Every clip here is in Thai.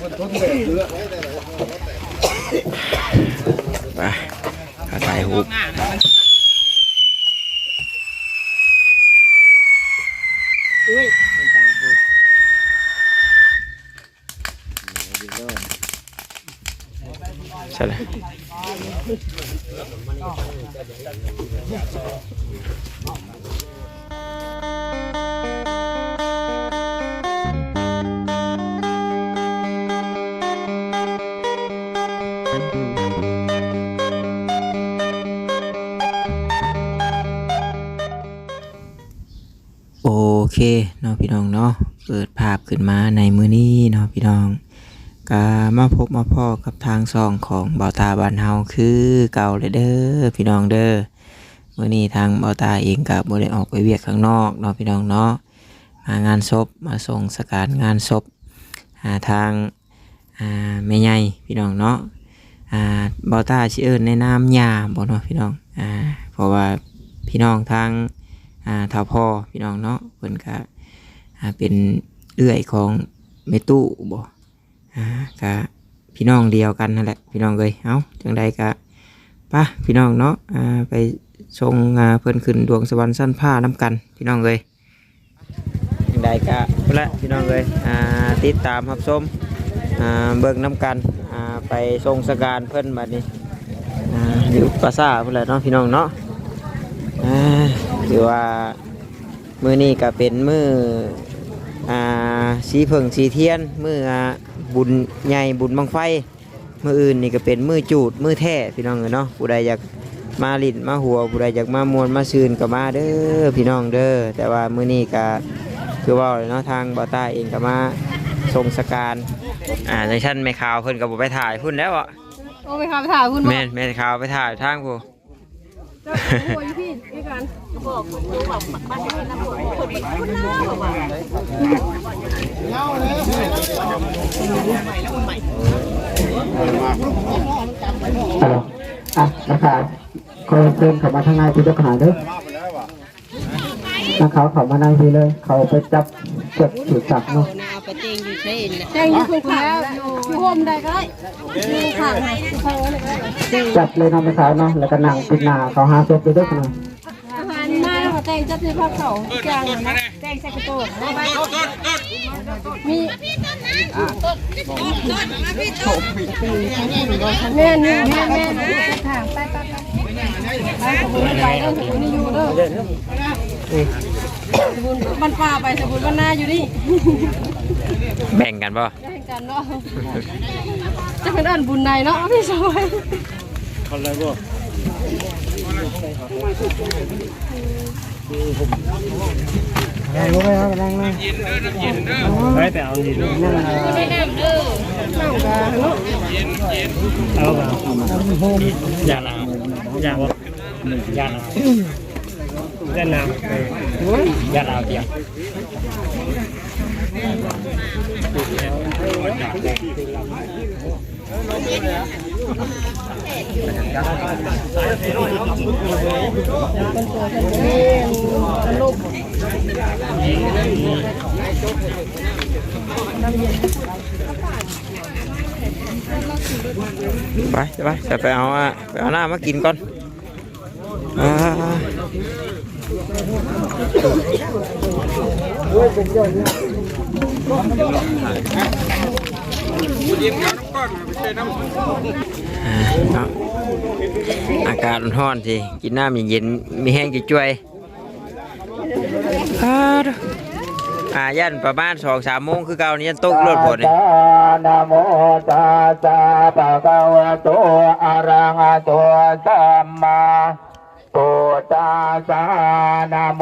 บอกว่าเนี่ยไปขาถ่ายรูปใช่เลย เคเนาะพี่น้องเนาะเปิดภาพขึ้นมาในมือนี้เนาะพี่น้องก็มาพบมาพ่อกับทางซองของเบาตาบานเฮาคือเก่าเลยเด้อพี่น้องเด้อมื่อนี้ทางเบาตาเองกับบ่ได้ออกไปเวียกข้างนอกเนาะพี่น้องเนาะมางานศพมาส่งสการงานศพหาทางอ่าแม่ใหญ่พี่น้องเนาะอ่าเบาตาชื่อเอิ้นในนามยาบ่เนาะพี่น้องอ่าเพราะว่าพี่น้องทาง อ่าท้าพ่อพี่น้องเนาะเพิ่นก็อ่าเป็นเอื้อยของเมตู้บ่อ่าก็พี่น้องเดียวกันนั่นแหละพี่น้องเอ้ยเอ้าจังใดก็ป่ะพี่น้องเนาะอ่าไปชงอ่าเพิ่นขึ้นดวงสวรรค์สั้นผ้าน้ำกัน พี่น้องเอ้ยจังใดก็พุ่นละพี่น้องเอ้ยอ่าติดตามรับชมอ่าเบิ่งน้ำกันอ่าไปทรงสการเพิ่นบัดนี้อ่าอยู่ปราสาทพุ่นแหละเนาะพี่น้องเนาะ ถือว่ามือนี้ก็เป็นมืออ่าสีเผิงสีเทียนมืออ่าบุญใหญ่บุญบังไฟ มืออื่นนี่ก็เป็นมือจูดมือแท้พี่น้องเอ้ยเนาะผู้ใดอยากมาลินมาหัวผู้ใดอยากมามวนมาซืนก็มาเด้อพี่น้องเด้อแต่ว่ามือนี้ก็คือว่าเลยเนาะทางบอต้าเองก็มาทรงสการอ่าในชั้นไม่ข่าวเพิ่นก็บ่ไปถ่ายพุ่นแล้วอะโอ้ไปขับถ่ายคุณบอแม่กนแม่นข่าวไปถ่ายทางผู้ โอ้ยพี่ด้วยกันฮัลโหลอะนะครับขอเชิญเขามาทางในที่เจ้าขาเด้อนักเขาเขามานั่งทีเลย เขาไปจับเก็บถูกจับเนาะ เอาไปเต็งอยู่ใช่นะแจ้งอยู่คุณแล้วอยู่โฮมได้ก็ได้อยู่ข้างให้อยู่ข้างไว้เลยก็ได้จับเลยเน้องไปขาวเนาะแล้วก็นั่งปิดหน้าเขาหาศพไปด้วยกันหน่อยอาหารมาแล้วก็แจ้งจับที่พักเขาแจ้งนะแจ้งใส่กระโปรงนะมีแม่นี่แม่แม่นะทางไปไปไปไปสมุนไปเด้อสมุนนี่อยู่เด้อสมุนบ้านป่าไปสมุนบ้านนาอยู่นี่ แบ่งกันป่ะแจ้งกันเนาะจะเป็นอันบุญในเนาะพี่สวยนั่งลงไปครับนั่งนั่งไม่ไปเอาดินนั่งนะนั่งกันเนาะเอาแบบอย่าลาวอย่าว่าอย่าลาวเล่นน้ำอย่าลาวเดียว ไปไปจะไปเอาอะไปเอาหน้ามากินก่อนอ่าอ่าเนาะ อากาศร้อนสิกินน้ำเย็นมีแห้งจ่วยๆอ่าเด้อายันประมาณสองสามโมงคือเก่านี่ยันตกรถพอนี่นะโมตัสสะภะคะวะโตอะระหะโตสัมมาพุทธัสสะนะโม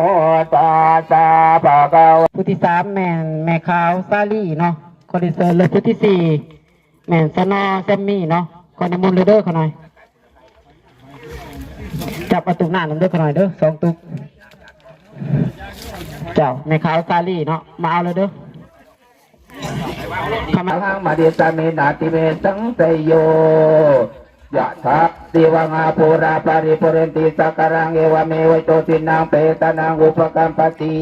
ตัสสะภะคะว ผู้ที่สามแม่นแม่ขาวซาลี่เนาะคนที่เสริญเลยผู้ที่สี่แม่สนาแซมมี่เนาะคนในมุนต์เลเด้อเขาหน่อยจับประตูหน้าน้ำเด้อเขาหน่อยเด้อสองตุกเจ้าแม่ขาวซาลี่เนาะมาเอาเลยเด้อขมังมาดิสามินาติเมสังเตโยยะทักติวังอาภูราปาริปุเรนติสักการังเอวเมวะโตตินังเปตานังอุปกัมปติ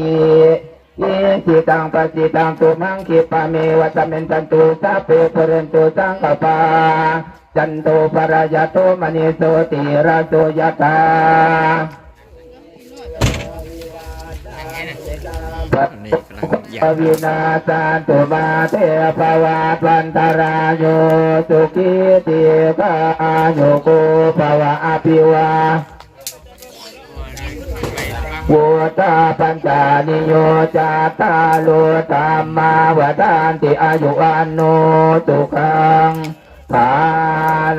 ยสิตังปจิตังตุมังคิปะเมวัตเมนตันตุสัพเพปเรนตุสังกปาจันโตปรายาโตมณีโสติราโสยตาอันนี้กำลังอยาปกวินาสาตุมาเทภวาปันตรายโยสุขิติกาอายุโกภวะอภิวา วุตาปัญจานิโยจาตาโลธรรมาวทานติอายุอันโนตุขังภา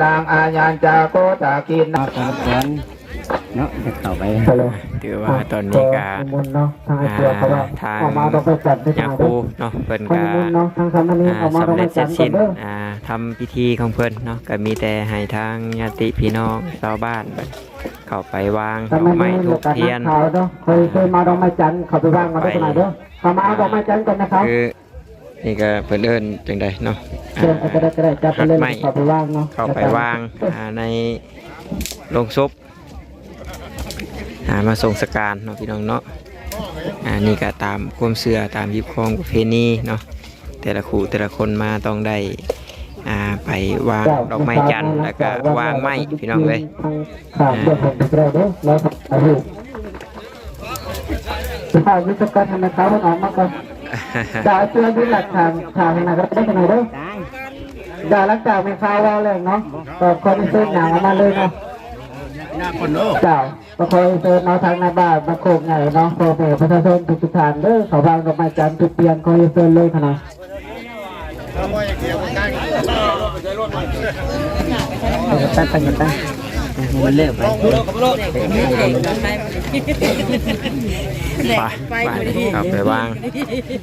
ลังอาญัญจโกตากินนา เนาะจะเข้าไปถือว่าตอนนี้ก็มุนเนาะทางอ่าเสือเขาว่าทางออกมาต้องไปจัดได้ยาทางคูเนาะเพิ่นคนก็มุนเนาะทางสามนี้ออกมาอ่าต้องสำไปเร็จเสจัร็ดจกัสิ้นนเด้ออ่าทำพิธีของเพิ่นเนาะก็มีแต่ให้ทางญาติพี่น้องชาวบ้านเพิ่นเข้าไปวางดทำอไมกไม้ไม่ทูเลือบกกันเทียนันกข่าวเนาะเคยเคยมาดอกไม้จันทร์เขาไปว่างมาได้ขนาดเด้อเขามาเอาดอกไม้จันทร์กันนะครับคือนี่ก็เพิ่นเอิ้นจังไดเนาะอ่าเชิญเอาก็ได้ก็ได้จับไปเล่นไม่เขาไปว่างเนาะเข้าไปวางอ่าในโรงศพหา มาส่งสการเนาะพี่น้องเนาะอ่านี่ก็ตามความเชื่อตามยิบคองประเพณีเนาะแต่ละคู่แต่ละคนมาต้องได้อ่าไปวางดอกไม้จันทร์แล้วก็วางไม้พี่น้องเลยทางข่าวเดี๋ยวผมจะได้เด้อแล้วอายุสุภาพวิศวกรรมนะครับมันออกมาก่อนด่าเตือนด้วยหลักฐานทางไหนก็ได้ขนาดเด้อด่าหลังจากไม่ข่าวว่าเลยเนาะก็คนที่เส้นหนังออกมาเลยเนาะ หน้าคนโลกเจ้าก็คอยเดินเอาทางหน้าบ้านมาโคกใหญ่เนาะพอเปิดประชาชนทุกๆทานเด้อเขาบางดอกไม้จันทร์ทุกเตียนคอยเดินเลยขนาดตั้งตั้งตั้งมันเลิกไปไปไปเข้าไปวาง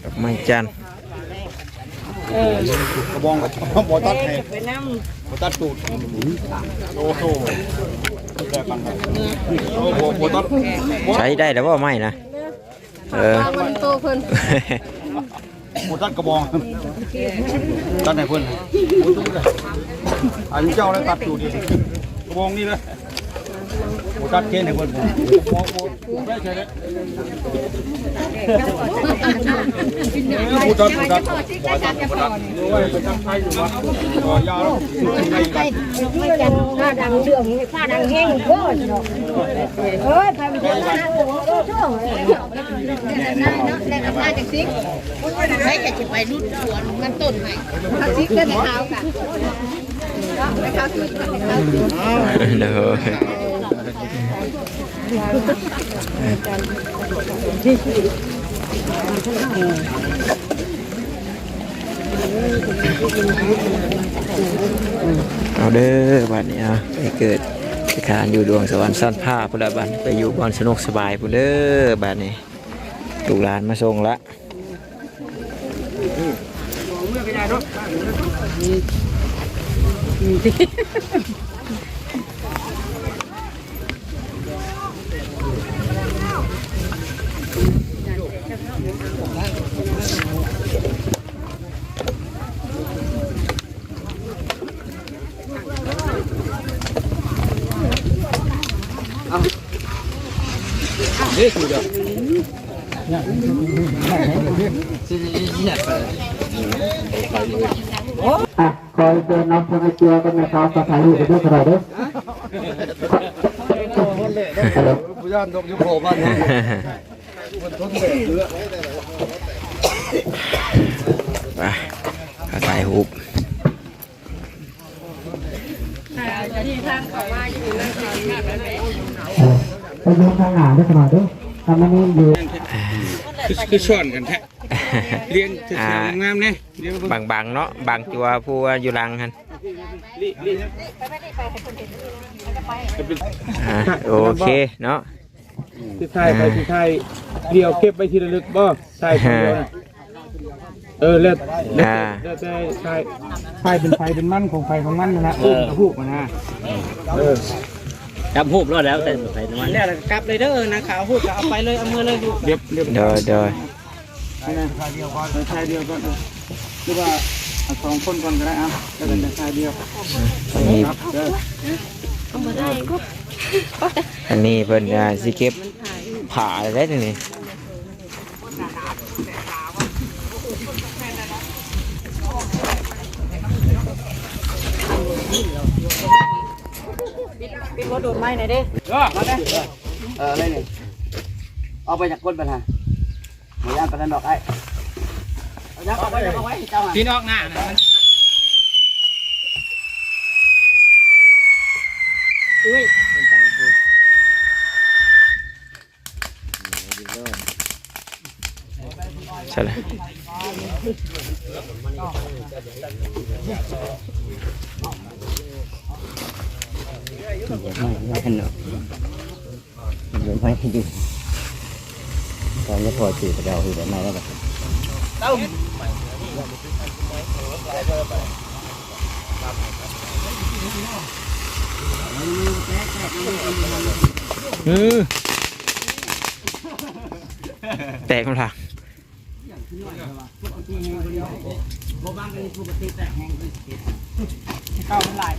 ดอกไม้จันทร์กระบองบ่ตัดให้บ่ตัดตูดโอ้โห แต่กันโอ้โหบ่ตัดใช้ได้แล้วว่าไม่นะเออปลามันโตเพิ่นบ่ตัดกระบองตัดให้เพิ่นอันเจ้าแล้วตัดตูดดิกระบองนี่เลยบ่ ตัดเกณฑ์ให้เพิ่นบ่บ่ได้ใช่เลยบ่ตัดบ่ตัดบ่ตัดบ่ตัดโอ้ยไปทำไทยอยู่วะบ่ยาวแล้วได้กันผ้าดังเรื่องผ้าดังแห้งเยอะเนาะเอ้ยผ้ามันเยอะนะโอ้โหช่วงเลยแรงอำนาจจากซิกใช้แค่จะไปรุ่นสวนมันต้นใหม่เขาซิกก็ในเท้าค่ะไเอาเด้อบัดนี้เอาไปเกิดไปขานอยู่ดวงสวรรค์สั้นผ้าพุ่นละบัดไปอยู่บอนสนุกสบายพุ่นเด้อบัดนี้ลูกหลานมาส่งละ อะคอยเดินน้องพนักเจียกันนะครับสถานีไปด้วยขนาดเด้อฮัลโหลผู้ย่านดอกยุโผล่บ้านเนาะไปอาศัยหุบไปยืนทางหน้าด้วยขนาดเด้อทำมันนี่อยู่คือคือส่วนกันแท้เลี้ยงเถื่อนงามเนี่ยเลี้ยงบางบางๆเนาะบางตัวผู้อยู่หลังหันอ่าโอเคเนาะที่ไทยไปที่ไทยเดียวเก็บไปทีละลึกบ่ใช่คนเดียวนะเออเลิศเลิศอ่าเลิศได้ใช่ไฟเป็นไฟเป็นมันของไฟของมันนะนะอุ้มกระพูกมันนะเออ จับหูบรอดแล้วแต่ใส่น้ำมันเนี่ยกลับเลยเด้อนะขาวพูดก็เอาไปเลยเอามือเลยดูเรียบเรียบเดยเดยนะชายเดียวก่อนชายเดียวก่อนหรือว่าเอาสองคนก่อนก็ได้อะแล้วเป็นชายเดียวนี่ครับเด้ออันนี้เพิ่นจะสิเก็บผ่าอะไรได้นี่ โดดไม้หน่อยดิเออมาเลยเออเลยนี่เอาไปจากก้นปัญหาหมดย่านปัญหาดอกไอ้เอายักเอาไว้เอาไว้เจ้าพี่นอกหน้านะมันอุ้ยใช่เลย ไม่เห็นเนาะเดี๋ยวไม่ให้ดูตอนนี้พอจืดเราคือแบบไหนแล้วแบบอือแตกมั้งล่ะเข้ามันหลาย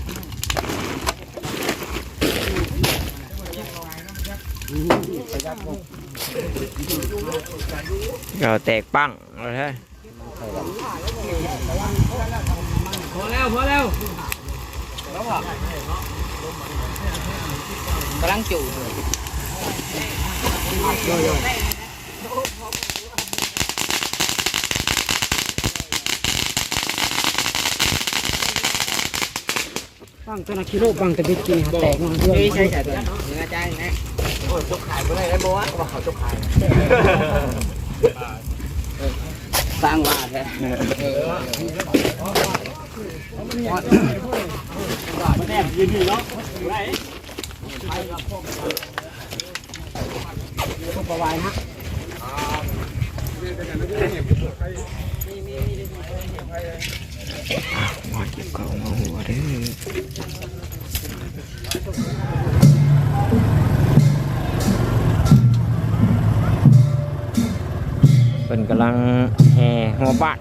ก็แตกปั้งเลยใช่พอแล้วพอแล้วกำลังจู่ฟังตะนักกิโลฟังตะบิดกินแตกมันเรื่องใช่ใช่ตัวเนื้อจ้างนะโอ้ยจกขายไปได้ได้บ่วะว่าเขาจกขายสร้างว่าแท้หมดเก็บของมาหัวเด้อ เป็นกำลังแห่หัวบ้าน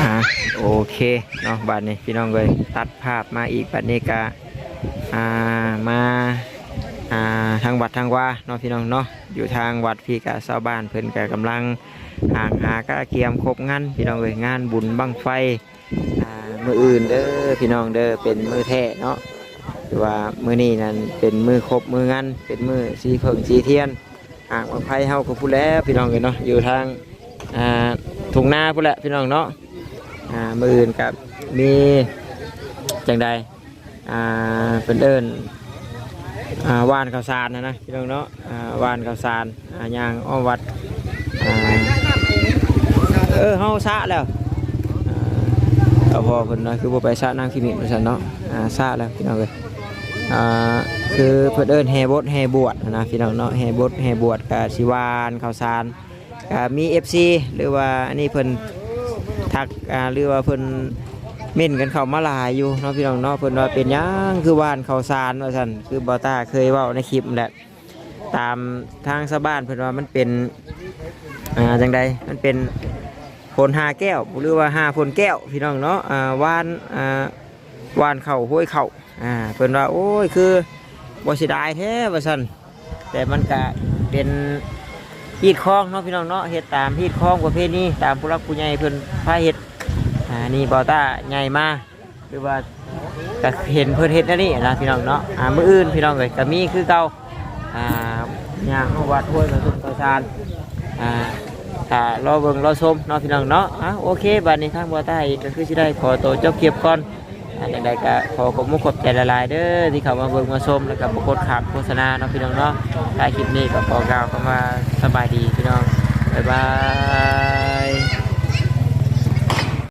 อะโอเคเนาะบัดนี้พี่น้องเลยตัดภาพมาอีกบัดนี้ก็อ่ามาอ่าทางวัดทางว่าเนาะพี่น้องเนาะอยู่ทางวัดพี่กับชาวบ้านเพิ่นก็กำลังห่างหากระเกียมครบงานพี่น้องเลยงานบุญบังไฟอ่ามืออื่นเด้อพี่น้องเด้อเป็นมือแท้เนาะหรือว่ามือนี้นั่นเป็นมือครบมืองานเป็นมือสีเพิ่งสีเทียนห่างบังไฟเฮาก็พูดแล้วพี่น้องเลยเนาะอยู่ทางอ่า ทุ่งนาพูดแหละพี่น้องเนาะอ่ามืออื่นกับมีจังใดอ่าเป็นเอิ้นอ่าวานข้าวสารนะนะพี่น้องเนาะอ่าวานข้าวสารอ่ายางอ้อมวัดอ่าเออเฮาซะแล้วเอาพอเพิ่นนะคือบ่ไปซะนางคิมิว่าซั่นเนาะอ่าซะแล้วพี่น้องเอ้ยอ่าคือเพิ่นเอิ้นแห่บทแห่บวชนะพี่น้องเนาะแห่บทแห่บวชก็สิวานข้าวสาร ก็มี FC หรือว่าอันนี้เพิ่นทักหรือว่าเพิ่นเม่นกันเข้ามาลายอยู่เนาะพี่น้องเนาะเพิ่นว่าเป็นยังคือว่านเขาวสารว่าซั่นคือบอต้าเคยเว้าในคลิปแหละตามทางชาวบ้านเพิ่นว่ามันเป็นอ่าจังใดมันเป็นผลหาแก้วหรือว่าหาผลแก้วพี่น้องเนาะอ่าว่านอ่าว่านเข่าห้วยเข่าอ่าเพิ่นว่าโอ้ยคือบ่เสียดายแท้ว่าซั่นแต่มันก็เป็น ฮีดคลองเนาะพี่น้องเนาะเฮ็ดตามฮีดคลองประเภทนี้ตามผู้รักผู้ใหญ่เพิ่นพาเฮ็ดอ่านี่บอต้าใหญ่มาหรือว่าก็เห็นเพิ่นเฮ็ดนั่นนี่นะพี่น้องเนาะอ่ามืออื่นพี่น้องเอ้ยก็มีคือเก่าอ่าย่างเอาวัดห้วยมาสุขประชานอ่าถ้ารอเบิ่งรอชมเนาะพี่น้องเนาะอะโอเคบัดนี้ทางบอต้าอีกก็คือสิได้ขอตัวจบคลิปก่อน อ่างใดก็ขอขอบคุณขอบใจละลายๆเด้อที่เข้ามาเบิ่งมาชมแล้วก็บ่กดขับโฆษณาเนาะพี่น้องเนาะถ้ายคลิปนี้ก็ขอกล่าวคำว่าสบายดีพี่น้องบ๊ายบาย